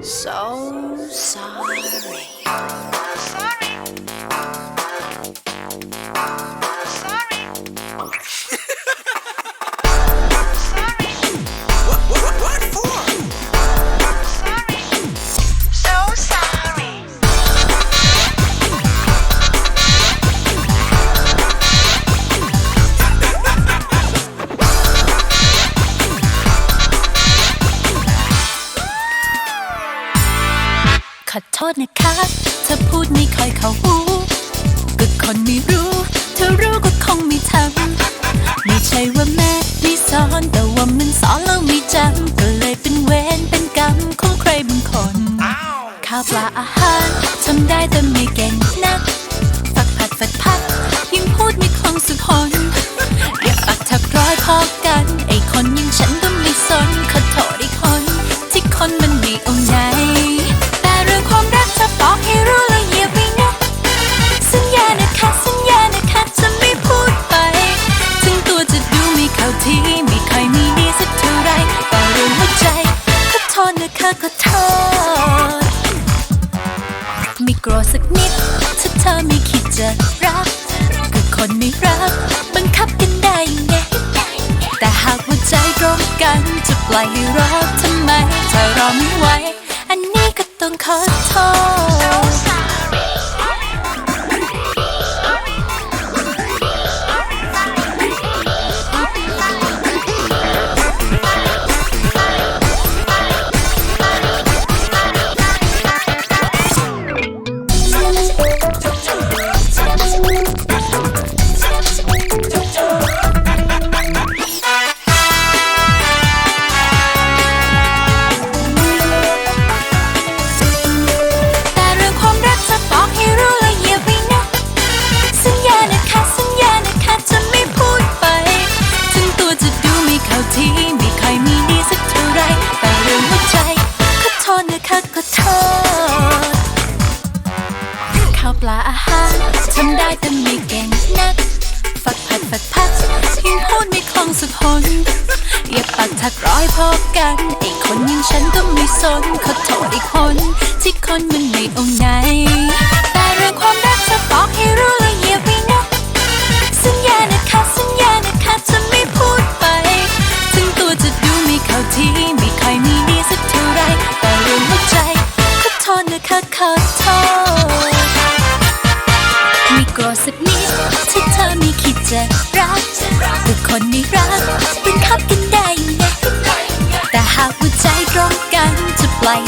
So sorry. ขอโทษนะคะเธอพูดไม่ค่อยเข้าหูก็คนไม่รู้ เธอรู้ก็คงไม่ทำไม่ใช่ว่าแม่ไม่สอนแต่ว่ามันสอนแล้วไม่จำก็เลยเป็นเวรเป็นกรรมของใครบางคนข้าวปลาอาหารทำได้แต่ไม่เก่งนักฝักผัดฝัดพัดยังพูดไม่คล่องสุดหนอย่าปักทับร้อยพอก ขอโทษไม่โกรธสักนิด ถ้าเธอไม่คิดจะรักก็คนไม่รัก บังคับกันได้ยังไง แต่หากว่าใจตรงกันจะปล่อยให้รอทำไมถ้ารอไม่ไหว อันนี้ก็ต้องขอโทษ ปลาอาหารทำได้แต่ไม่เก่งนัก ฝักผัดฝัดพัดยังพูดไม่คล่องสักหนอย่าปักถักร้อยพอกันไอ้คนอยังฉันก็ไม่สนขอโทษไอ้คน ที่คนมันไม่เอาไหนแต่เรื่องความรักจะบอกให้รู้ละอย่าไปนะสัญญานะคะสัญญานะคะจะไม่พูดไป ถึงตัวจะดูไม่เข้าทีไม่ค่อยมีดีสักเท่าไรแต่เรื่องหัวใจขอโทษนะคะขอโทษ สักนิดถ้าเธอไม่คิดจะรักแต่คนไม่รักเป็นคับกันได้ไงแต่หากว่าใจตรงกันจะปล่อย